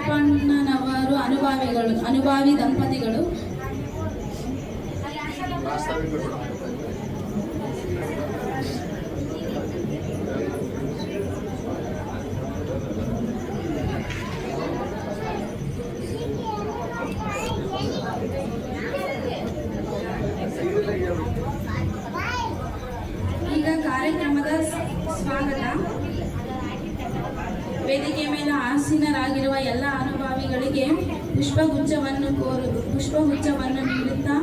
ಬಸಪ್ಪಣ್ಣನವರು ಅನುಭಾವಿಗಳು ಅನುಭಾವಿ ದಂಪತಿಗಳು. ಆಸೀನರಾಗಿರುವ ಎಲ್ಲ ಅನುಭಾವಿಗಳಿಗೆ ಪುಷ್ಪಗುಚ್ಛವನ್ನು ಕೋರು ಪುಷ್ಪಗುಚ್ಛವನ್ನು ನೀಡುತ್ತಾ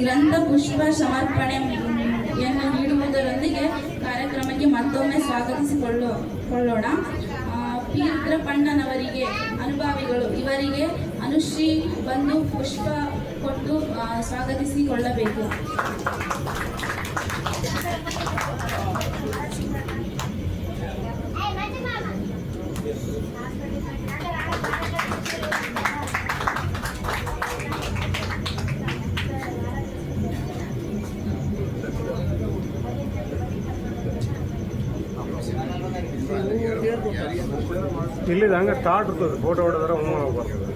ಗ್ರಂಥ ಪುಷ್ಪ ಸಮರ್ಪಣೆ ಸಮರ್ಪಣೆಯನ್ನು ನೀಡುವುದರೊಂದಿಗೆ ಕಾರ್ಯಕ್ರಮಕ್ಕೆ ಮತ್ತೊಮ್ಮೆ ಸ್ವಾಗತಿಸಿಕೊಳ್ಳೋ ಕೊಳ್ಳೋಣ ಪೀತ್ರಪಣ್ಣನವರಿಗೆ ಅನುಭಾವಿಗಳು, ಇವರಿಗೆ ಅನುಶ್ರೀ ಬಂದು ಪುಷ್ಪ ಕೊಟ್ಟು ಸ್ವಾಗತಿಸಿಕೊಳ್ಳಬೇಕು. ಇಲ್ಲಿದ ಹಂಗೆ ಸ್ಟಾರ್ಟ್ ಇರ್ತದೆ ಫೋಟೋ ಹೊಡೆದ್ರೆ ಹ್ಞೂ ಬರ್ತದೆ.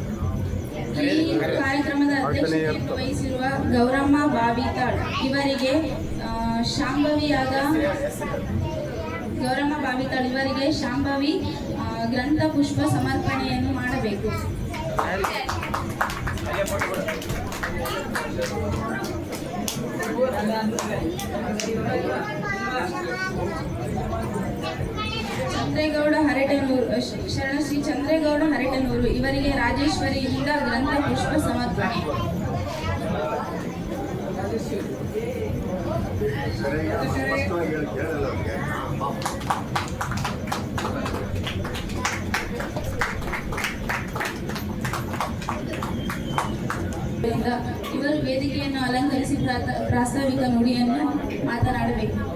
ಈ ಕಾರ್ಯಕ್ರಮದ ಅಧ್ಯಕ್ಷತೆಯನ್ನು ವಹಿಸಿರುವ ಗೌರಮ್ಮ ಬಾವಿತಾಳ್ ಇವರಿಗೆ ಶಾಂಭವಿಯಾದ ಗೌರಮ್ಮ ಬಾವಿತಾಳ್ ಇವರಿಗೆ ಶಾಂಭವಿ ಗ್ರಂಥ ಪುಷ್ಪ ಸಮರ್ಪಣೆಯನ್ನು ಮಾಡಬೇಕು. ಚಂದ್ರೇಗೌಡ ಹರಟನೂರು ಶರಣ ಶ್ರೀ ಚಂದ್ರೇಗೌಡ ಹರಟನೂರು, ಇವರಿಗೆ ರಾಜೇಶ್ವರಿಯಿಂದ ಗ್ರಂಥ ಪುಷ್ಪ ಸಮರ್ಪಣೆ. ಇವರು ವೇದಿಕೆಯನ್ನು ಅಲಂಕರಿಸಿ ಪ್ರಾಸ್ತಾವಿಕ ನುಡಿಯನ್ನು ಮಾತನಾಡಬೇಕು.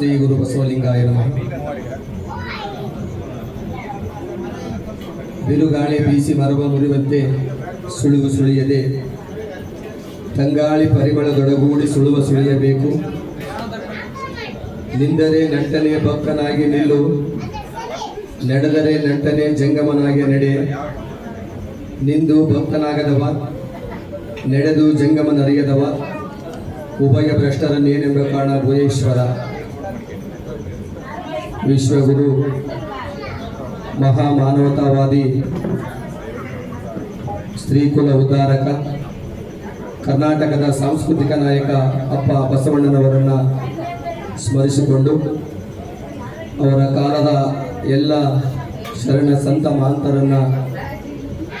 ಶ್ರೀ ಗುರು ಬಸವಲಿಂಗಾಯ ನಮಃ. ಬಿರುಗಾಳಿ ಬೀಸಿ ಮರವ ಮುರಿವಂತೆ ಸುಳಿವು ಸುಳಿಯದೆ, ತಂಗಾಳಿ ಪರಿಮಳದೊಡಗೂಡಿ ಸುಳುವ ಸುಳಿಯಬೇಕು. ನಿಂದರೆ ನಂಟನೆ ಭಕ್ತನಾಗಿ ನಿಲ್ಲು, ನಡೆದರೆ ನಂಟನೆ ಜಂಗಮನಾಗಿ ನಡೆ ನಿಂದು ಭಕ್ತನಾಗದವ, ನಡೆದು ಜಂಗಮನರಿಯದವ, ಉಭಯ ಭ್ರಷ್ಟರನ್ನೇನೆಂಬ ಕಾರಣ ಭುವೇಶ್ವರ ವಿಶ್ವಗುರು ಮಹಾಮಾನವತಾವಾದಿ ಸ್ತ್ರೀಕುಲ ಉದ್ಧಾರಕ, ಕರ್ನಾಟಕದ ಸಾಂಸ್ಕೃತಿಕ ನಾಯಕ ಅಪ್ಪ ಬಸವಣ್ಣನವರನ್ನು ಸ್ಮರಿಸಿಕೊಂಡು ಅವರ ಕಾಲದ ಎಲ್ಲ ಶರಣ ಸಂತ ಮಹಂತರನ್ನು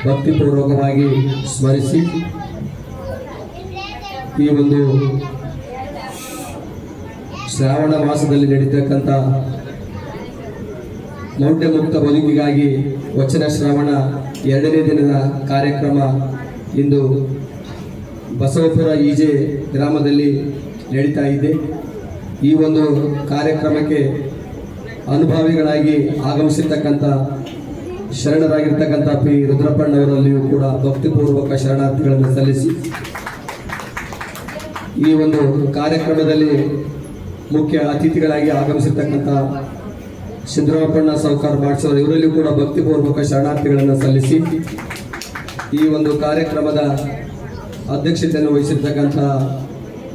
ಭಕ್ತಿಪೂರ್ವಕವಾಗಿ ಸ್ಮರಿಸಿ ಈ ಒಂದು ಶ್ರಾವಣ ಮಾಸದಲ್ಲಿ ನಡೀತಕ್ಕಂಥ ಮೌಢ್ಯ ಮುಕ್ತ ಬದುಕಿಗಾಗಿ ವಚನ ಶ್ರವಣ ಎರಡನೇ ದಿನದ ಕಾರ್ಯಕ್ರಮ ಇಂದು ಬಸವಪುರ ಈಜೆ ಗ್ರಾಮದಲ್ಲಿ ನಡೀತಾ ಇದೆ. ಈ ಒಂದು ಕಾರ್ಯಕ್ರಮಕ್ಕೆ ಅನುಭವಿಗಳಾಗಿ ಆಗಮಿಸಿರ್ತಕ್ಕಂಥ, ಶರಣರಾಗಿರ್ತಕ್ಕಂಥ ಪಿ. ರುದ್ರಪ್ಪಣ್ಣವರಲ್ಲಿಯೂ ಕೂಡ ಭಕ್ತಿಪೂರ್ವಕ ಶರಣಾರ್ಥಿಗಳನ್ನು ಸಲ್ಲಿಸಿ ಈ ಒಂದು ಕಾರ್ಯಕ್ರಮದಲ್ಲಿ ಮುಖ್ಯ ಅತಿಥಿಗಳಾಗಿ ಆಗಮಿಸಿರ್ತಕ್ಕಂಥ ಸಿದ್ದರಾಮಪ್ಪಣ್ಣ ಸಹಕಾರ ಮಾಡಿಸೋರು ಇವರಲ್ಲಿ ಕೂಡ ಭಕ್ತಿಪೂರ್ವಕ ಶರಣಾರ್ಥಿಗಳನ್ನು ಸಲ್ಲಿಸಿ ಈ ಒಂದು ಕಾರ್ಯಕ್ರಮದ ಅಧ್ಯಕ್ಷತೆಯನ್ನು ವಹಿಸಿರ್ತಕ್ಕಂಥ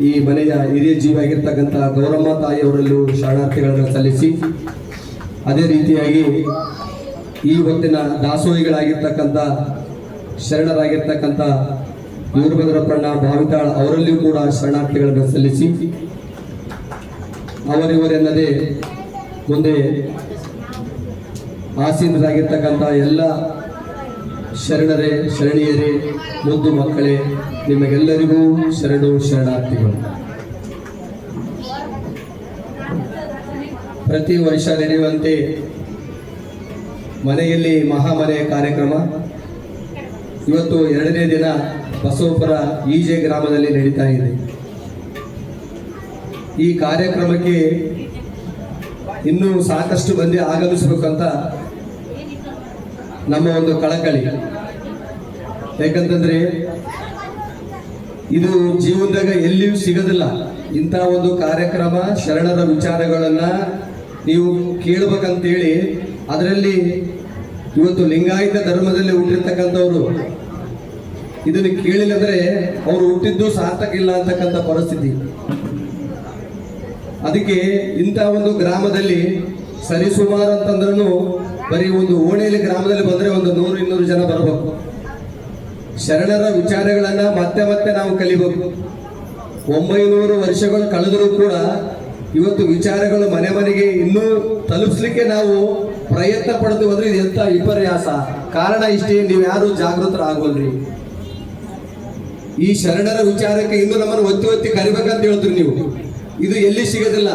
ಈ ಮನೆಯ ಹಿರಿಯ ಜೀವಿಯಾಗಿರ್ತಕ್ಕಂಥ ಗೌರಮ್ಮ ತಾಯಿಯವರಲ್ಲೂ ಶರಣಾರ್ಥಿಗಳನ್ನು ಸಲ್ಲಿಸಿ, ಅದೇ ರೀತಿಯಾಗಿ ಈ ಹೊತ್ತಿನ ದಾಸೋಹಿಗಳಾಗಿರ್ತಕ್ಕಂಥ ಶರಣರಾಗಿರ್ತಕ್ಕಂಥ ವೀರಭದ್ರಪ್ಪಣ್ಣ ಭಾವಿತಾಳ್ ಅವರಲ್ಲಿಯೂ ಕೂಡ ಶರಣಾರ್ಥಿಗಳನ್ನು ಸಲ್ಲಿಸಿ, ಅವರಿವರೆನ್ನದೇ ಮುಂದೆ ಆಸೀನರಾಗಿರ್ತಕ್ಕಂಥ ಎಲ್ಲ ಶರಣರೇ, ಶರಣಿಯರೇ, ಮುದ್ದು ಮಕ್ಕಳೇ, ನಿಮಗೆಲ್ಲರಿಗೂ ಶರಣು ಶರಣಾರ್ಥಿಗಳು. ಪ್ರತಿ ವರ್ಷ ನಡೆಯುವಂತೆ ಮನೆಯಲ್ಲಿ ಮಹಾಮನೆ ಕಾರ್ಯಕ್ರಮ. ಇವತ್ತು ಎರಡನೇ ದಿನ ಬಸವಪುರ ಈಜೆ ಗ್ರಾಮದಲ್ಲಿ ನಡೀತಾ ಇದೆ. ಈ ಕಾರ್ಯಕ್ರಮಕ್ಕೆ ಇನ್ನೂ ಸಾಕಷ್ಟು ಮಂದಿ ಆಗಮಿಸಬೇಕಂತ ನಮ್ಮ ಒಂದು ಕಳಕಳಿ. ಯಾಕಂತಂದ್ರೆ ಇದು ಜೀವನದಾಗ ಎಲ್ಲಿಯೂ ಸಿಗೋದಿಲ್ಲ. ಇಂಥ ಒಂದು ಕಾರ್ಯಕ್ರಮ, ಶರಣರ ವಿಚಾರಗಳನ್ನ ನೀವು ಕೇಳಬೇಕಂತೇಳಿ ಅದರಲ್ಲಿ ಇವತ್ತು ಲಿಂಗಾಯತ ಧರ್ಮದಲ್ಲಿ ಹುಟ್ಟಿರ್ತಕ್ಕಂಥವ್ರು, ಇದನ್ನು ಕೇಳಿಲ್ಲ ಅವರು ಅವ್ರು ಹುಟ್ಟಿದ್ದು ಸಾರ್ಥಕ ಇಲ್ಲ ಅಂತಕ್ಕಂಥ ಪರಿಸ್ಥಿತಿ. ಅದಕ್ಕೆ ಇಂಥ ಒಂದು ಗ್ರಾಮದಲ್ಲಿ ಸರಿಸುಮಾರು ಅಂತಂದ್ರೂ ಬರೀ ಒಂದು ಓಣಿಯಲ್ಲಿ ಗ್ರಾಮದಲ್ಲಿ ಬಂದ್ರೆ ಒಂದು ನೂರು, ಇನ್ನೂರು ಜನ ಬರಬೇಕು. ಶರಣರ ವಿಚಾರಗಳನ್ನು ಮತ್ತೆ ಮತ್ತೆ ನಾವು ಕಲಿಬೇಕು. ಒಂಬೈನೂರು ವರ್ಷಗಳು ಕಳೆದರೂ ಕೂಡ ಇವತ್ತು ವಿಚಾರಗಳು ಮನೆ ಮನೆಗೆ ಇನ್ನೂ ತಲುಪಿಸ್ಲಿಕ್ಕೆ ನಾವು ಪ್ರಯತ್ನ ಪಡ್ತೀವಿ ಅಂದ್ರೆ ಇದು ಎಂಥ ವಿಪರ್ಯಾಸ. ಕಾರಣ ಇಷ್ಟೇ, ನೀವು ಯಾರು ಜಾಗೃತರಾಗೋಲ್ರಿ. ಈ ಶರಣರ ವಿಚಾರಕ್ಕೆ ಇನ್ನೂ ನಮ್ಮನ್ನು ಒತ್ತಿ ಒತ್ತಿ ಕರಿಬೇಕಂತ ಹೇಳ್ತೀರಿ ನೀವು. ಇದು ಎಲ್ಲಿ ಸಿಗೋದಿಲ್ಲ.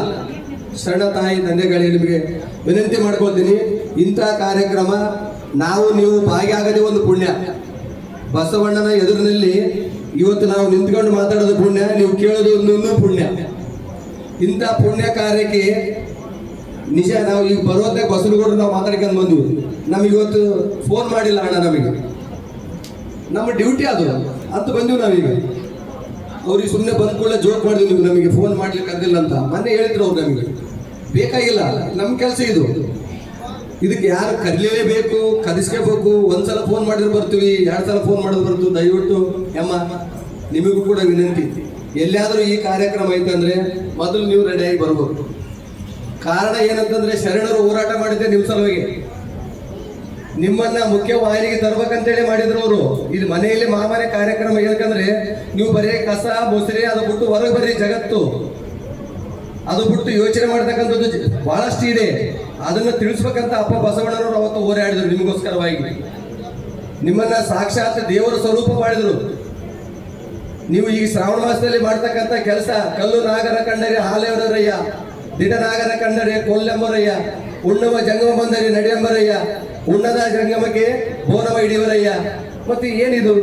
ಸಣ್ಣ ತಾಯಿ ತಂದೆಗಳಿಗೆ ನಿಮಗೆ ವಿನಂತಿ ಮಾಡ್ಕೊಳ್ತೀನಿ. ಇಂಥ ಕಾರ್ಯಕ್ರಮ ನಾವು, ನೀವು ಭಾಗಿಯಾಗದೆ ಒಂದು ಪುಣ್ಯ. ಬಸವಣ್ಣನ ಎದುರಿನಲ್ಲಿ ಇವತ್ತು ನಾವು ನಿಂತ್ಕೊಂಡು ಮಾತಾಡೋದು ಪುಣ್ಯ, ನೀವು ಕೇಳೋದು ಒಂದೊಂದು ಪುಣ್ಯ. ಇಂಥ ಪುಣ್ಯ ಕಾರ್ಯಕ್ಕೆ ನಿಜ ನಾವು ಈಗ ಬರೋದೇ ಬಸವನಗೌಡರು ನಾವು ಮಾತಾಡ್ಕೊಂಡು ಬಂದ್ವಿ. ನಮಗೆ ಇವತ್ತು ಫೋನ್ ಮಾಡಿಲ್ಲ ಅಣ್ಣ ನಮಗೆ. ನಮ್ಮ ಡ್ಯೂಟಿ ಅದು. ಅಂತ ಬಂದಿವಿ ನಾವೀಗ. ಅವ್ರಿಗೆ ಸುಮ್ಮನೆ ಬಂದ ಕೂಡಲೇ ಜೋಕ್ ಮಾಡಿದ್ವಿ ನೀವು, ನಮಗೆ ಫೋನ್ ಮಾಡ್ಲಿಕ್ಕೆ ಕರೆದಿಲ್ಲ ಅಂತ. ಮೊನ್ನೆ ಹೇಳಿದ್ರು ಅವ್ರು ನಮಗೆ. ಬೇಕಾಗಿಲ್ಲ ನಮ್ಮ ಕೆಲಸ ಇದು. ಇದಕ್ಕೆ ಯಾರು ಕರೀಲೇಬೇಕು, ಕದಿಸ್ಕೋಬೇಕು, ಒಂದ್ಸಲ ಫೋನ್ ಮಾಡಿದ್ರೆ ಬರ್ತೀವಿ, ಎರಡು ಸಲ ಫೋನ್ ಮಾಡಿದ್ರೆ ಬರ್ತೀವಿ ದಯವಿಟ್ಟು ಎಮ್ಮ ನಿಮಗೂ ಕೂಡ ವಿನಂತಿ. ಎಲ್ಲಿಯಾದರೂ ಈ ಕಾರ್ಯಕ್ರಮ ಐತಂದ್ರೆ ಮೊದಲು ನೀವು ರೆಡಿಯಾಗಿ ಬರ್ಬೇಕು. ಕಾರಣ ಏನಂತಂದ್ರೆ ಶರಣರು ಹೋರಾಟ ಮಾಡಿದ್ದೆ ನಿಮ್ಮ ಸಲುವಾಗಿ. ನಿಮ್ಮನ್ನ ಮುಖ್ಯ ವಾಹಿನಿಗೆ ತರ್ಬೇಕಂತೇಳಿ ಮಾಡಿದ್ರು ಅವರು ಇದು ಮನೆಯಲ್ಲಿ ಮಹಾಮಾರಿ ಕಾರ್ಯಕ್ರಮ ಹೇಳ್ಕಂದ್ರೆ ನೀವು ಬರೀ ಕಸ, ಮೊಸರೆ, ಅದು ಬಿಟ್ಟು ಹೊರಗೆ ಬರ್ರಿ ಜಗತ್ತು. ಅದು ಬಿಟ್ಟು ಯೋಚನೆ ಮಾಡ್ತಕ್ಕಂಥದ್ದು ಬಹಳಷ್ಟು ಇದೆ. ಅದನ್ನ ತಿಳಿಸ್ಬೇಕಂತ ಅಪ್ಪ ಬಸವಣ್ಣನವರು ಅವತ್ತು ಹೋರಾಡಿದ್ರು ನಿಮಗೋಸ್ಕರವಾಗಿ. ನಿಮ್ಮನ್ನ ಸಾಕ್ಷಾತ್ ದೇವರ ಸ್ವರೂಪ ಮಾಡಿದ್ರು. ನೀವು ಈ ಶ್ರಾವಣ ಮಾಸದಲ್ಲಿ ಮಾಡ್ತಕ್ಕಂಥ ಕೆಲಸ, ಕಲ್ಲು ನಾಗರ ಕಂಡರೆ ಹಾಲೆವರಯ್ಯ ದಿಡ ನಾಗರ ಕಂಡರೆ ಕೊಲ್ಲೆಂಬರಯ್ಯ, ಉಣ್ಣವ ಜಂಗಮ ಬಂದರೆ, ನಡೆಯಂಬರಯ್ಯ ಉಣ್ಣದ ಜಂಗಮಕ್ಕೆ ಬೋನವ ಹಿಡಿಯವರಯ್ಯ. ಮತ್ತೆ ಏನಿದು?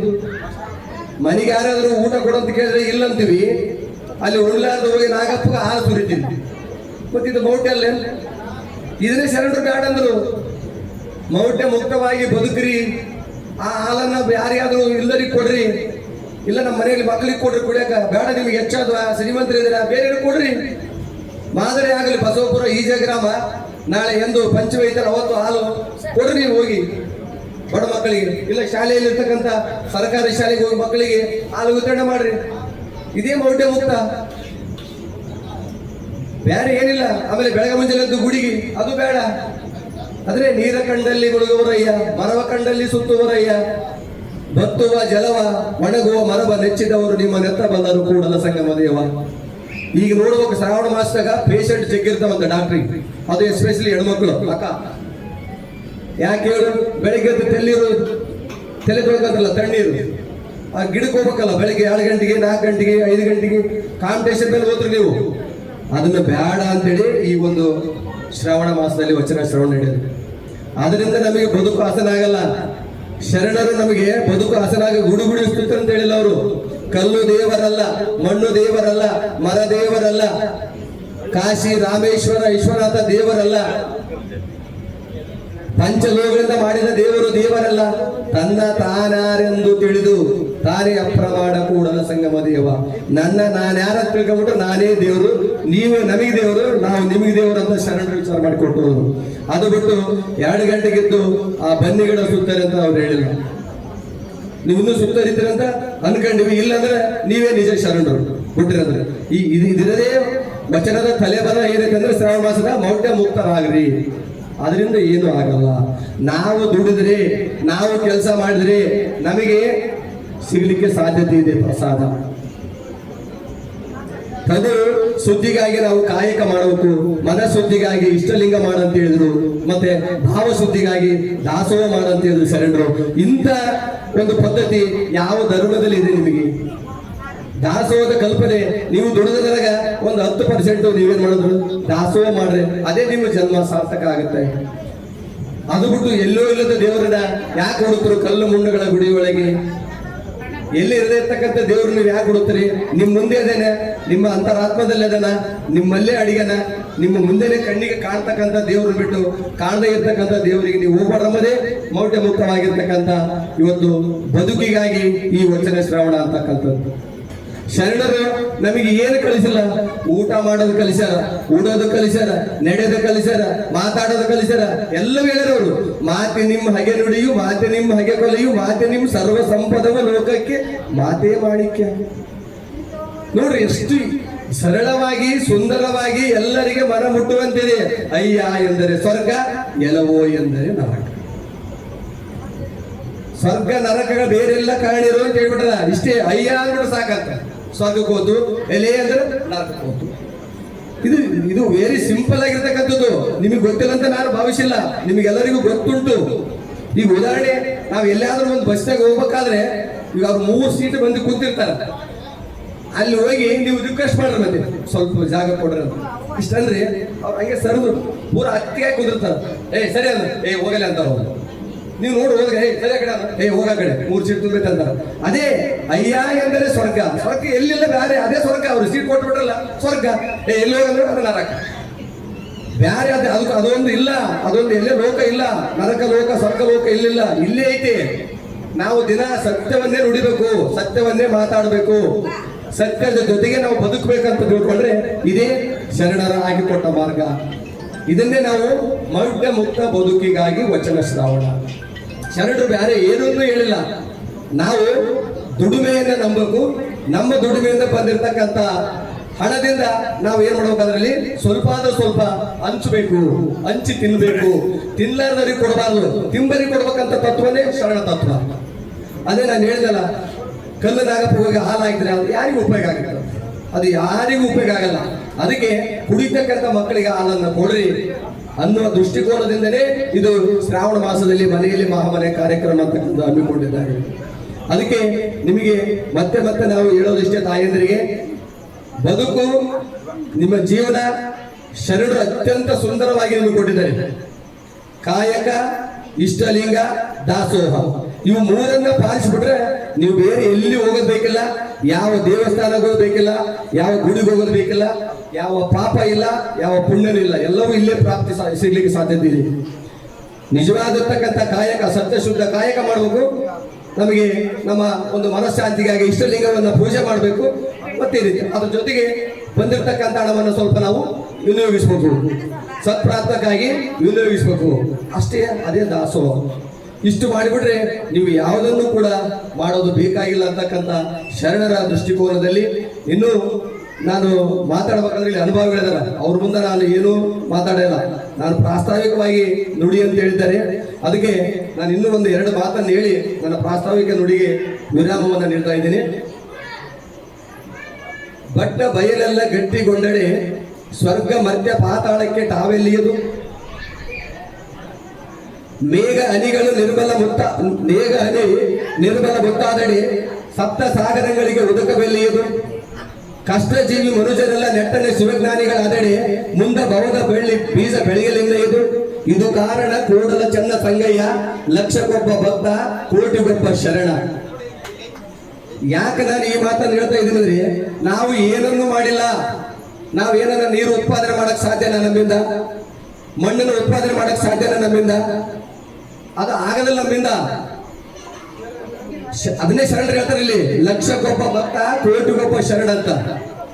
ಮನೆಗೆ ಯಾರಾದರೂ ಊಟ ಕೊಡಂತ ಕೇಳಿದ್ರೆ ಇಲ್ಲಂತೀವಿ. ಅಲ್ಲಿ ಉಳ್ಳಾರ್ದು ಹೋಗಿ ಹಾಲು ಸುರಿತೀವಿ ಮತ್ತೆ ಇದು ಮೌಟ್ಯಲ್ಲೇ ಇದನ್ನೇ ಶರಣರು ಬೇಡ ಅಂದ್ರು. ಮೌಟ್ಯ ಮುಕ್ತವಾಗಿ ಬದುಕ್ರಿ. ಆ ಹಾಲನ್ನ ಯಾರಿಗಾದ್ರೂ ಇಲ್ಲರಿಗೆ ಕೊಡ್ರಿ. ಇಲ್ಲ ನಮ್ಮ ಮನೆಯಲ್ಲಿ ಮಕ್ಕಳಿಗೆ ಕೊಡ್ರಿ ಕುಡಿಯಕ. ಬೇಡ ನಿಮ್ಗೆ ಹೆಚ್ಚಾದ್ವಾ ಶ್ರೀಮಂತರಿದ್ದೀರಾ ಬೇರೆ ಕೊಡ್ರಿ. ಮಾದರಿ ಆಗಲಿ ಬಸವಪುರ ಈಜ ಗ್ರಾಮ. ನಾಳೆ ಎಂದು ಪಂಚವೈತರ ಅವತ್ತು ಹಾಲು ಕೊಡ್ರಿ ಹೋಗಿ. ಬಡ ಮಕ್ಕಳಿಗೆ, ಇಲ್ಲ ಶಾಲೆಯಲ್ಲಿ ಇರ್ತಕ್ಕಂಥ ಸರ್ಕಾರಿ ಶಾಲೆಗೆ ಹೋಗಿ ಮಕ್ಕಳಿಗೆ ಹಾಲು ವಿತರಣೆ ಮಾಡ್ರಿ. ಇದೇ ಮೌಢ್ಯ ಮುಕ್ತ. ಬೇರೆ ಏನಿಲ್ಲ, ಆಮೇಲೆ ಬೆಳಗ್ಗೆ ಮುಂಜಾನೆ ಎದ್ದು ಗುಡಿಗೆ, ಅದು ಬೇಡ. ಆದ್ರೆ ನೀರ ಕಂಡಲ್ಲಿ ಮುಳುಗುವರಯ್ಯ, ಮರವ ಕಂಡಲ್ಲಿ ಸುತ್ತುವರಯ್ಯ, ಬತ್ತುವ ಜಲವ, ಒಣಗುವ ಮರವ ನೆಚ್ಚಿದವರು ನಿಮ್ಮ ನೆತ್ತ ಬಂದರು ಕೂಡಲ ಸಂಗಮ ದೇವ. ಈಗ ನೋಡುವಾಗ ಶ್ರಾವಣ ಮಾಸದಾಗ ಪೇಷಂಟ್ ಜಗ್ಗಿರ್ತಾವಂತ ಡಾಕ್ಟ್ರಿಗೆ ಅದು ಎಸ್ಪೆಷಲಿ ಹೆಣ್ಮಕ್ಳು. ಅಕ್ಕ, ಯಾಕೆ ಹೇಳು? ಬೆಳಿಗ್ಗೆ ತೆಲ್ಲಿರು ತಲೆ ತೊಳ್ಕೊಂತಲ್ಲ ತಣ್ಣೀರು. ಆ ಗಿಡಕ್ಕೆ ಹೋಗ್ಬೇಕಲ್ಲ, ಬೆಳಿಗ್ಗೆ ಎರಡು ಗಂಟೆಗೆ, ನಾಲ್ಕು ಗಂಟೆಗೆ, ಐದು ಗಂಟೆಗೆ, ಕಾಂಪಿಟೇಷನ್ ಮೇಲೆ ಹೋದ್ರಿ ನೀವು. ಅದನ್ನು ಬೇಡ ಅಂತೇಳಿ ಈ ಒಂದು ಶ್ರಾವಣ ಮಾಸದಲ್ಲಿ ವಚನ ಶ್ರವಣ ನಡೆಯೋದು. ಅದರಿಂದ ನಮಗೆ ಬದುಕು ಹಸನಾಗಲ್ಲ ಶರಣರು ನಮಗೆ ಬದುಕು ಹಾಸನಾಗಿ ಗುಡುಗುಡಿ ಅಂತ ಹೇಳಿಲ್ಲ ಅವರು. ಕಲ್ಲು ದೇವರಲ್ಲ, ಮಣ್ಣು ದೇವರಲ್ಲ, ಮರ ದೇವರಲ್ಲ, ಕಾಶಿ ರಾಮೇಶ್ವರ, ವಿಶ್ವನಾಥ ದೇವರಲ್ಲ. ಪಂಚಲೋಕಗಳಿಂದ ಮಾಡಿದ ದೇವರು ದೇವರಲ್ಲ. ತನ್ನ ತಾನಾರೆಂದು ತಿಳಿದು ತಾನೇ ಅಪ್ರಮಾಣ ಕೂಡಲ ಸಂಗಮ ದೇವ. ನನ್ನ ನಾನ್ಯಾರ ತಿಳ್ಕೊಂಬಿಟ್ಟು ನಾನೇ ದೇವರು. ನೀವು ನಮಗೆ ದೇವರು, ನಾವು ನಿಮಗೆ ದೇವರು ಅಂತ ಶರಣರು ವಿಚಾರ ಮಾಡಿಕೊಟ್ಟು ಅದು ಬಿಟ್ಟು ಎರಡು ಗಂಟೆಗೆದ್ದು ಆ ಬನ್ನಿಗಳ ಸುತ್ತಾರೆ ಅಂತ ಅವ್ರು ಹೇಳಿಲ್ಲ. ನೀವು ಇನ್ನೂ ಅಂತ ಅನ್ಕೊಂಡಿವಿ. ಇಲ್ಲಂದ್ರೆ ನೀವೇ ನಿಜ ಶರಣರು. ಹುಟ್ಟಿರಂದ್ರೆ. ಈ ಇದು ಇದಿರದೇ ವಚನದ ತಲೆ ಬರ ಅಂದ್ರೆ ಶ್ರಾವಣ ಮಾಸದ ಮೌಢ್ಯ ಮುಕ್ತರಾಗ್ರಿ. ಅದರಿಂದ ಏನು ಆಗಲ್ಲ. ನಾವು ದುಡಿದ್ರೆ, ನಾವು ಕೆಲಸ ಮಾಡಿದ್ರೆ ನಮಗೆ ಸಿಗ್ಲಿಕ್ಕೆ ಸಾಧ್ಯತೆ ಇದೆ ಪ್ರಸಾದ. ತದು ಸುದ್ದಿಗಾಗಿ ನಾವು ಕಾಯಕ ಮಾಡಬೇಕು ಮನ ಸುದ್ದಿಗಾಗಿ ಇಷ್ಟಲಿಂಗ ಮಾಡಂತ ಹೇಳಿದ್ರು ಮತ್ತೆ ಭಾವ ಶುದ್ಧಿಗಾಗಿ ದಾಸೋಹ ಮಾಡಂತ ಹೇಳಿದ್ರು ಶರಣರು. ಇಂಥ ಒಂದು ಪದ್ಧತಿ ಯಾವ ಧರ್ಮದಲ್ಲಿ ಇದೆ ನಿಮಗೆ? ದಾಸೋಹದ ಕಲ್ಪನೆ, ನೀವು ದುಡಿದ್ರಾಗ ಒಂದು ಹತ್ತು ಪರ್ಸೆಂಟ್ ನೀವೇನ್ ಮಾಡಿದ್ರು? ದಾಸೋಹ ಮಾಡ್ರೆ ಅದೇ ನಿಮ್ಮ ಜನ್ಮ ಸಾರ್ಥಕ ಆಗುತ್ತೆ. ಅದು ಬಿಟ್ಟು ಎಲ್ಲೋ ಇಲ್ಲದ ದೇವರನ್ನ ಯಾಕೆ ಹುಡುಕರು ಕಲ್ಲು ಮುಣ್ಣುಗಳ ಗುಡಿ ಒಳಗೆ ಎಲ್ಲಿ ಇರದೇ ಇರ್ತಕ್ಕಂಥ ದೇವ್ರು ನೀವು ಯಾಕೆ ಹುಡುಕ್ತೀರಿ? ನಿಮ್ಮ ಮುಂದೆ ಅದೇನೆ, ನಿಮ್ಮ ಅಂತರಾತ್ಮದಲ್ಲಿ ಅದನ, ನಿಮ್ಮಲ್ಲೇ ಅಡಿಗೆನ, ನಿಮ್ಮ ಮುಂದೆನೆ ಕಣ್ಣಿಗೆ ಕಾಣ್ತಕ್ಕಂಥ ದೇವರು ಬಿಟ್ಟು ಕಾಣದೇ ಇರ್ತಕ್ಕಂಥ ದೇವರಿಗೆ ನೀವು ಹೋಗ್ಬಾರ್ದಂಬುದೇ ಮೌಢ್ಯ ಮುಕ್ತವಾಗಿರ್ತಕ್ಕಂಥ ಇವತ್ತು ಬದುಕಿಗಾಗಿ ಈ ವಚನ ಶ್ರವಣ ಅಂತಕ್ಕಂಥದ್ದು. ಶರಣರು, ನಮಗೆ ಏನು ಕಲಿಸಿಲ್ಲ ಊಟ ಮಾಡೋದು ಕಲಿಸ್ಯಾರ ಉಡೋದು ಕಲಿಸ್ಯಾರ ನಡೆಯೋದು ಕಲಿಸ್ಯಾರ ಮಾತಾಡೋದು ಕಲಿಸ್ಯಾರ ಎಲ್ಲವೂ ಹೇಳಿರೋರು ಮಾತೆ ನಿಮ್ಮ ಹಗೆ ನುಡಿಯು, ಮಾತೆ ನಿಮ್ಮ ಹಗೆ ಕೊಲೆಯು, ಮಾತೆ ನಿಮ್ಮ ಸರ್ವ ಸಂಪದವ ಲೋಕಕ್ಕೆ ಮಾತೇ ಮಾಣಿಕ್ಯ. ನೋಡ್ರಿ, ಎಷ್ಟು ಸರಳವಾಗಿ, ಸುಂದರವಾಗಿ ಎಲ್ಲರಿಗೆ ಮನ ಮುಟ್ಟುವಂತಿದೆ. ಅಯ್ಯ ಎಂದರೆ ಸ್ವರ್ಗ ಎಲವೋ ಎಂದರೆ ನರಕ. ಸ್ವರ್ಗ, ನರಕಗಳ ಬೇರೆಲ್ಲ ಕಾರಣಿರು ಅಂತ ಹೇಳ್ಬಿಟ್ರ ಇಷ್ಟೇ, ಅಯ್ಯ ಅಂದ್ಬಿಟ್ಟು ಸಾಕಂತ. ಸ್ವರ್ಗಕ್ಕೆ ಎಲೆ ಅಂದ್ರೆ ನರಕಕ್ಕೆ ಹೋತು. ಇದು ಇದು ವೆರಿ ಸಿಂಪಲ್ ಆಗಿರ್ತಕ್ಕಂಥದ್ದು. ನಿಮಗೆ ಗೊತ್ತಿಲ್ಲ ಅಂತ ನಾನು ಭಾವಿಸಿಲ್ಲ. ನಿಮಗೆಲ್ಲರಿಗೂ ಗೊತ್ತುಂಟು. ಈಗ ಉದಾಹರಣೆ, ನಾವು ಎಲ್ಲಾದ್ರೂ ಒಂದು ಬಸ್ನಾಗ ಹೋಗ್ಬೇಕಾದ್ರೆ ಈಗ ಅವ್ರು ಮೂರು ಸೀಟ್ ಬಂದು ಕೂತಿರ್ತಾರೆ. ಅಲ್ಲಿ ಹೋಗಿ ನೀವು ರಿಕ್ವೆಸ್ಟ್ ಮಾಡ್ರಿ ಮತ್ತೆ. ಸ್ವಲ್ಪ ಜಾಗ ಕೊಡ್ರಿ ಅಂತ. ಇಷ್ಟಂದ್ರೆ ಅವ್ರು ಹಂಗೆ ಸರಿದ್ರು ಪೂರ ಹತ್ತಿಗೆ ಕುದಿರ್ತಾರೆ. ಏ, ಸರಿ ಅಂದ್ರೆ. ಏ, ಹೋಗಲ್ಲ ಅಂತ ಅವ್ರು. ನೀವು ನೋಡಿ ಹೋದಾಗ ಏ ಸರಿ ಆ ಕಡೆ ಅಲ್ಲ. ಏ ಹೋಗ ಕಡೆ, ಮೂರು ಸೀಟ್ ತುಂಬೈತೆ ಅದೇ ಅಯ್ಯ ಎಂದರೆ ಸ್ವರ್ಗ. ಸ್ವರ್ಗ ಎಲ್ಲಿಲ್ಲ ಬೇರೆ ಅದೇ ಸ್ವರ್ಗ. ಅವರು ಸೀಟ್ ಕೊಟ್ಬಿಟ್ರಲ್ಲ, ಸ್ವರ್ಗ. ಏ ಎಲ್ಲಿ ಹೋಗಂದ್ರೆ ಅದು ನರಕ. ಬ್ಯಾರೆ ಅದು ಅದಕ್ಕೆ ಅದೊಂದು ಇಲ್ಲ, ಅದೊಂದು ಎಲ್ಲೇ ಲೋಕ ಇಲ್ಲ. ನರಕ ಲೋಕ, ಸ್ವರ್ಗ ಲೋಕ ಇಲ್ಲಿಲ್ಲ. ಇಲ್ಲೇ ಐತೆ. ನಾವು ದಿನ ಸತ್ಯವನ್ನೇ ನುಡಿಬೇಕು, ಸತ್ಯವನ್ನೇ ಮಾತಾಡಬೇಕು. ಸತ್ಯದ ಜೊತೆಗೆ ನಾವು ಬದುಕಬೇಕಂತ ತಿಳ್ಕೊಂಡ್ರೆ ಇದೇ ಶರಣರ ಆಗಿಕೊಟ್ಟ ಮಾರ್ಗ. ಇದನ್ನೇ ನಾವು ಮೌಢ್ಯ ಮುಕ್ತ ಬದುಕಿಗಾಗಿ ವಚನ ಶ್ರಾವಣ. ಶರಣರು ಬೇರೆ ಏನನ್ನೂ ಹೇಳಿಲ್ಲ. ನಾವು ದುಡಿಮೆಯನ್ನ ನಂಬಬೇಕು. ನಮ್ಮ ದುಡಿಮೆಯಿಂದ ಬಂದಿರತಕ್ಕಂತ ಹಣದಿಂದ ನಾವು ಏನ್ ಮಾಡ್ಬೇಕು ಅದರಲ್ಲಿ? ಸ್ವಲ್ಪ ಆದ್ರೂ ಸ್ವಲ್ಪ ಹಂಚಬೇಕು. ಹಂಚಿ ತಿನ್ಬೇಕು. ತಿನ್ಲಾರ್ದವ್ರಿಗೆ ಕೊಡಬಾರ್ದು. ತಿಂಬರಿಗೆ ಕೊಡ್ಬೇಕಂತ ತತ್ವನೇ ಶರಣ ತತ್ವ. ಅದೇ ನಾನು ಹೇಳ್ದಲ್ಲ ಕಲ್ಲದಾಗ ಹೋಗಿ ಹಾಲು ಹಾಕಿದ್ರೆ ಅದು ಯಾರಿಗೂ ಉಪಯೋಗ ಆಗುತ್ತೆ ಅದು ಯಾರಿಗೂ ಉಪಯೋಗ ಆಗಲ್ಲ. ಅದಕ್ಕೆ ಕುಡಿತಕ್ಕಂಥ ಮಕ್ಕಳಿಗೆ ಹಾಲನ್ನು ಕೊಡ್ರಿ. ಅನ್ನುವ ದೃಷ್ಟಿಕೋನದಿಂದಲೇ ಇದು ಶ್ರಾವಣ ಮಾಸದಲ್ಲಿ ಮನೆಯಲ್ಲಿ ಮಹಾಮನೆ ಕಾರ್ಯಕ್ರಮ ಅಂತಕ್ಕಂಥ ಹಮ್ಮಿಕೊಂಡಿದ್ದಾರೆ. ಅದಕ್ಕೆ ನಿಮಗೆ ಮತ್ತೆ ಮತ್ತೆ ನಾವು ಹೇಳೋದಿಷ್ಟೇ ತಾಯಂದಿರಿಗೆ, ಬದುಕು ನಿಮ್ಮ ಜೀವನ ಶರಣರು ಅತ್ಯಂತ ಸುಂದರವಾಗಿ ನಿಮಗೆ ಕಾಯಕ, ಇಷ್ಟಲಿಂಗ, ದಾಸೋಹ. ಇವು ಮೂರನ್ನ ಪಾಲಿಸ್ಬಿಟ್ರೆ ನೀವು ಬೇರೆ ಎಲ್ಲಿ ಹೋಗೋದು ಬೇಕಿಲ್ಲ, ಯಾವ ದೇವಸ್ಥಾನಕ್ಕೆ ಬೇಕಿಲ್ಲ, ಯಾವ ಗುಡಿಗೆ ಹೋಗೋದು ಬೇಕಿಲ್ಲ, ಯಾವ ಪಾಪ ಇಲ್ಲ, ಯಾವ ಪುಣ್ಯನೂ ಇಲ್ಲ, ಎಲ್ಲವೂ ಇಲ್ಲೇ ಪ್ರಾಪ್ತಿ ಸಿಗ್ಲಿಕ್ಕೆ ಸಾಧ್ಯತೆ ಇದೆ. ನಿಜವಾಗಿರ್ತಕ್ಕಂಥ ಕಾಯಕ, ಸತ್ಯಶುದ್ಧ ಕಾಯಕ ಮಾಡಬೇಕು. ನಮಗೆ ನಮ್ಮ ಒಂದು ಮನಃಶಾಂತಿಗಾಗಿ ಇಷ್ಟಲಿಂಗವನ್ನು ಪೂಜೆ ಮಾಡಬೇಕು. ಮತ್ತೆ ರೀತಿ ಅದ್ರ ಜೊತೆಗೆ ಬಂದಿರತಕ್ಕಂಥ ಹಣವನ್ನು ಸ್ವಲ್ಪ ನಾವು ವಿನಿಯೋಗಿಸ್ಬೇಕು. ಸತ್ಪ್ರಾರ್ಥಕ್ಕಾಗಿ ವಿನಿಯೋಗಿಸ್ಬೇಕು. ಅಷ್ಟೇ ಅದೇ ದಾಸೋಹ. ಇಷ್ಟು ಮಾಡಿಬಿಟ್ರೆ ನೀವು ಯಾವುದನ್ನು ಕೂಡ ಮಾಡೋದು ಬೇಕಾಗಿಲ್ಲ ಅಂತಕ್ಕಂಥ ಶರಣರ ದೃಷ್ಟಿಕೋನದಲ್ಲಿ. ಇನ್ನು ನಾನು ಮಾತಾಡಬೇಕಂದ್ರೆ ಇಲ್ಲಿ ಅನುಭವ ಹೇಳಿದಾರೆ ಅವ್ರ ಮುಂದೆ ನಾನು ಏನೂ ಮಾತಾಡಲ್ಲ ನಾನು ಪ್ರಾಸ್ತಾವಿಕವಾಗಿ ನುಡಿ ಅಂತ ಹೇಳಿದ್ದಾರೆ. ಅದಕ್ಕೆ ನಾನು ಇನ್ನೂ ಒಂದು ಎರಡು ಮಾತನ್ನು ಹೇಳಿ ನನ್ನ ಪ್ರಾಸ್ತಾವಿಕ ನುಡಿಗೆ ವಿರಾಮವನ್ನು ನೀಡ್ತಾ ಇದ್ದೀನಿ. ಬಟ್ಟ ಬಯಲೆಲ್ಲ ಗಟ್ಟಿಗೊಂಡಡೆ ಸ್ವರ್ಗ ಮಧ್ಯ ಪಾತಾಳಕ್ಕೆ ತಾವೆಲ್ಲಿಯದು? ಮೇಘ ಹನಿಗಳು ನಿರ್ಮಲ ಮುತ್ತ ಮೇಘ ಅನಿ ನಿರ್ಮಲ ಮುತ್ತಾದಡಿ ಸಪ್ತ ಸಾಗರಗಳಿಗೆ ಉದುಕಬೆಲ್ಲಿಯದು ಕಷ್ಟ ಜೀವಿ ಮನುಷ್ಯರೆಲ್ಲ ನೆಟ್ಟನೆ ಶಿವಜ್ಞಾನಿಗಳಾದಡಿ ಮುಂದೆ ಭವದ ಬೆಳ್ಳಿ, ಬೀಜ ಬೆಳೆಯಲಿಲ್ಲ ಇದು. ಇದು ಕಾರಣ ಕೂಡಲ ಚನ್ನ ಸಂಗಯ್ಯ ಲಕ್ಷಕ್ಕೊಬ್ಬ ಭಕ್ತ, ಕೋಟಿಗೊಬ್ಬ ಶರಣ. ಯಾಕೆ ನಾನು ಈ ಮಾತನ್ನು ಹೇಳ್ತಾ ಇದ್ದೀನಿ ನಾವು ಏನನ್ನು ಮಾಡಿಲ್ಲ. ನಾವು ಏನನ್ನ ನೀರು ಉತ್ಪಾದನೆ ಮಾಡಕ್ ಸಾಧ್ಯನಾ ನಮ್ಮಿಂದ? ಮಣ್ಣನ್ನು ಉತ್ಪಾದನೆ ಮಾಡಕ್ ಸಾಧ್ಯನಾ ನಮ್ಮಿಂದ? ಅದು ಆಗಲಿಲ್ಲ ನಮ್ಮಿಂದ. ಅದನ್ನೇ ಶರಣರು ಹೇಳ್ತಾರೆ ಇಲ್ಲಿ ಲಕ್ಷಕ್ಕೊಬ್ಬ ಭಕ್ತ ಕೋಟಿಗೊಬ್ಬ ಶರಣ ಅಂತ.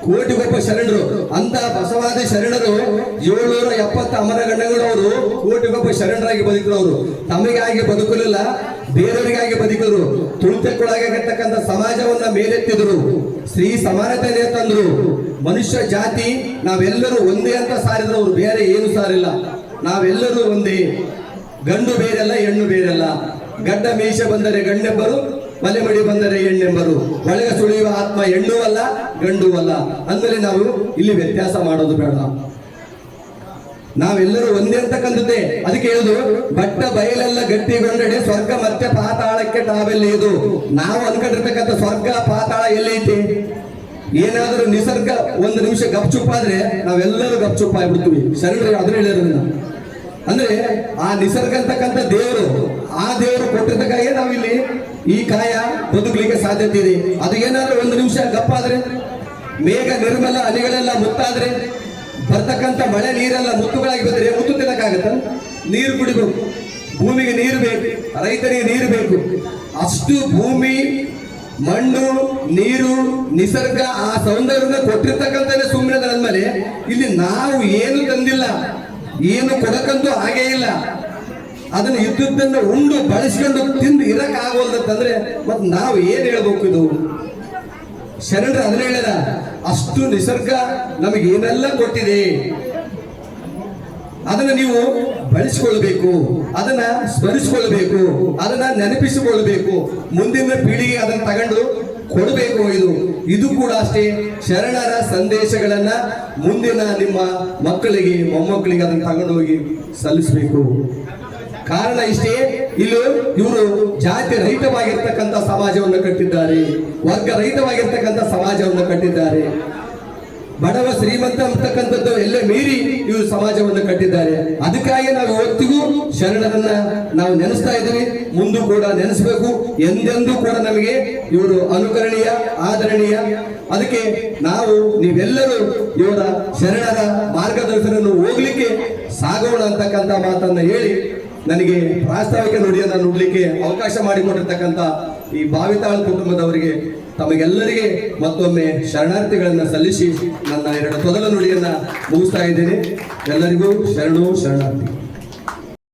ಕೋಟಿಗೊಬ್ಬ ಶರಣರು. ಅಂತ ಬಸವಾದಿ ಶರಣರು ಏಳ್ನೂರ ಎಪ್ಪತ್ತ ಅಮರಗಣ್ಣಗಳವರು ಕೋಟಿಗೊಬ್ಬ ಶರಣರಾಗಿ ಬದುಕಿದವರು ತಮಗಾಗಿ ಬದುಕಲಿಲ್ಲ, ಬೇರೆಯವರಿಗಾಗಿ ಬದುಕಿದ್ರು. ತುಳಿತಕ್ಕೊಳಗಾಗಿರ್ತಕ್ಕಂಥ ಸಮಾಜವನ್ನ ಮೇಲೆತ್ತಿದ್ರು. ಸ್ತ್ರೀ ಸಮಾನತೆ ತಂದ್ರು. ಮನುಷ್ಯ ಜಾತಿ, ನಾವೆಲ್ಲರೂ ಒಂದೇ ಅಂತ ಸಾರಿದ್ರು. ಅವ್ರು ಬೇರೆ ಏನು ಸಾರಿಲ್ಲ. ನಾವೆಲ್ಲರೂ ಒಂದೇ. ಗಂಡು ಬೇರೆಲ್ಲ, ಹೆಣ್ಣು ಬೇರೆಲ್ಲ. ಗಡ್ಡ ಮೀಶ ಬಂದರೆ ಗಂಡೆಂಬರು ಮಲೆಮಡಿ ಬಂದರೆ ಹೆಣ್ಣೆಂಬರು. ಒಳಗೆ ಸುಳಿಯುವ ಆತ್ಮ ಹೆಣ್ಣು ಅಲ್ಲ, ಗಂಡು ಅಲ್ಲ. ಅಂದರೆ ನಾವು ಇಲ್ಲಿ ವ್ಯತ್ಯಾಸ ಮಾಡೋದು ಬೇಡ. ನಾವೆಲ್ಲರೂ ಒಂದೇ ಅಂತಕ್ಕಂಥದ್ದೇ ಅದಕ್ಕೆ ಹೇಳುದು, ಬಟ್ಟ, ಬಯಲೆಲ್ಲ ಗಟ್ಟಿಗೊಂಡಡೆ ಸ್ವರ್ಗ ಮತ್ತೆ ಪಾತಾಳಕ್ಕೆ ತಾವೆಲ್ಲ ಇದು ನಾವು ಅನ್ಕೊಂಡಿರ್ತಕ್ಕಂಥ ಸ್ವರ್ಗ, ಪಾತಾಳ ಎಲ್ಲೈತಿ ಏನಾದರೂ ನಿಸರ್ಗ ಒಂದು ನಿಮಿಷ ಗಪ್ಚುಪ್ಪಾದ್ರೆ ನಾವೆಲ್ಲರೂ ಗಪ್ಚುಪ್ಪ ಆಗ್ಬಿಡ್ತೀವಿ. ಸರಿ ಅದನ್ನ ಹೇಳಿರೋದನ್ನ ಅಂದ್ರೆ ಆ ನಿಸರ್ಗ ಅಂತಕ್ಕಂಥ ದೇವರು, ಆ ದೇವರು ಕೊಟ್ಟಿರ್ತಕ್ಕಾಗೆ ನಾವಿಲ್ಲಿ? ಈ ಕಾಯ ಬದುಕಲಿಕ್ಕೆ ಸಾಧ್ಯತೆ ಇದೆ. ಅದು ಏನಾದ್ರೂ ಒಂದು ನಿಮಿಷ ಗಪ್ಪಾದ್ರೆ, ಮೇಘ, ನಿರ್ಮಲ ಅಲೆಗಳೆಲ್ಲ ಮುತ್ತಾದ್ರೆ, ಬರ್ತಕ್ಕಂಥ ಮಳೆ ನೀರೆಲ್ಲ ಮುತ್ತುಗಳಾಗಿ ಬಂದ್ರೆ ಮುತ್ತು ತಿನ್ನಕ್ಕಾಗತ್ತ? ನೀರು ಕುಡಿಬೇಕು. ಭೂಮಿಗೆ ನೀರು ಬೇಕು. ರೈತರಿಗೆ ನೀರು ಬೇಕು. ಅಷ್ಟು ಭೂಮಿ, ಮಣ್ಣು, ನೀರು, ನಿಸರ್ಗ ಆ ಸೌಂದರ್ಯನ ಕೊಟ್ಟಿರ್ತಕ್ಕಂಥ ಸುಮ್ಮನೆ ಅಂದ್ಮೇಲೆ ಇಲ್ಲಿ ನಾವು ಏನು ತಂದಿಲ್ಲ. ಏನು ಕೊಡಕಂತೂ ಹಾಗೇ ಇಲ್ಲ. ಅದನ್ನ ಇದ್ದುದನ್ನು ಉಂಡು ಬಳಸ್ಕೊಂಡು ತಿಂದು ಇರಕ್ ಆಗೋಲ್ದಂತಂದ್ರೆ ಮತ್ ನಾವು ಏನ್ ಹೇಳ್ಬೇಕು ಇದು? ಶರಣರು ಅದನ್ನ ಹೇಳಿದ, ಅಷ್ಟು ನಿಸರ್ಗ ನಮಗೆ ಏನೆಲ್ಲ ಕೊಟ್ಟಿದೆ? ಅದನ್ನ ನೀವು ಬಳಸಿಕೊಳ್ಬೇಕು, ಅದನ್ನ ಸ್ಮರಿಸಿಕೊಳ್ಬೇಕು, ಅದನ್ನ ನೆನಪಿಸಿಕೊಳ್ಬೇಕು, ಮುಂದಿನ ಪೀಳಿಗೆ ಅದನ್ನ ತಗೊಂಡು ಕೊಡಬೇಕು ಇದು. ಇದು ಕೂಡ ಅಷ್ಟೇ ಶರಣರ ಸಂದೇಶಗಳನ್ನ ಮುಂದಿನ ನಿಮ್ಮ ಮಕ್ಕಳಿಗೆ, ಮೊಮ್ಮಕ್ಕಳಿಗೆ ಅದನ್ನು ತಗೊಂಡೋಗಿ ಸಲ್ಲಿಸಬೇಕು. ಕಾರಣ ಇಷ್ಟೇ, ಇಲ್ಲಿ ಇವರು ಜಾತಿ ರಹಿತವಾಗಿರ್ತಕ್ಕಂಥ ಸಮಾಜವನ್ನು ಕಟ್ಟಿದ್ದಾರೆ ವರ್ಗ ರಹಿತವಾಗಿರ್ತಕ್ಕಂಥ ಸಮಾಜವನ್ನು ಕಟ್ಟಿದ್ದಾರೆ. ಬಡವ ಶ್ರೀಮಂತ ಅಂತಕ್ಕಂಥದ್ದು ಎಲ್ಲ ಮೀರಿ ಇವರು ಸಮಾಜವನ್ನು ಕಟ್ಟಿದ್ದಾರೆ. ಅದಕ್ಕಾಗಿ ನಾವು ಇವತ್ತಿಗೂ ಶರಣರನ್ನ ನಾವು ನೆನೆಸ್ತಾ ಇದ್ದೀವಿ. ಮುಂದೂ ಕೂಡ ನೆನೆಸಬೇಕು. ಎಂದೆಂದೂ ಕೂಡ ನಮಗೆ ಇವರು ಅನುಕರಣೀಯ, ಆದರಣೀಯ. ಅದಕ್ಕೆ ನಾವು ನೀವೆಲ್ಲರೂ ಇವರ ಶರಣರ ಮಾರ್ಗದರ್ಶನವನ್ನು ಹೋಗ್ಲಿಕ್ಕೆ ಸಾಗೋಣ ಅಂತಕ್ಕಂಥ ಮಾತನ್ನ ಹೇಳಿ ನನಗೆ ಪ್ರಾಸ್ತಾವಿಕ ನುಡಿಯನ್ನ ನುಡ್ಲಿಕ್ಕೆ ಅವಕಾಶ ಮಾಡಿಕೊಟ್ಟಿರ್ತಕ್ಕಂಥ ಈ ಭಾವಿತಾಳ್ ಕುಟುಂಬದವರಿಗೆ ತಮಗೆಲ್ಲರಿಗೆ ಮತ್ತೊಮ್ಮೆ ಶರಣಾರ್ಥಿಗಳನ್ನ ಸಲ್ಲಿಸಿ ನನ್ನ ಎರಡು ತೊದಲ ನುಡಿಯನ್ನ ಮುಗಿಸ್ತಾ ಇದ್ದೇನೆ. ಎಲ್ಲರಿಗೂ ಶರಣು ಶರಣಾರ್ಥಿ.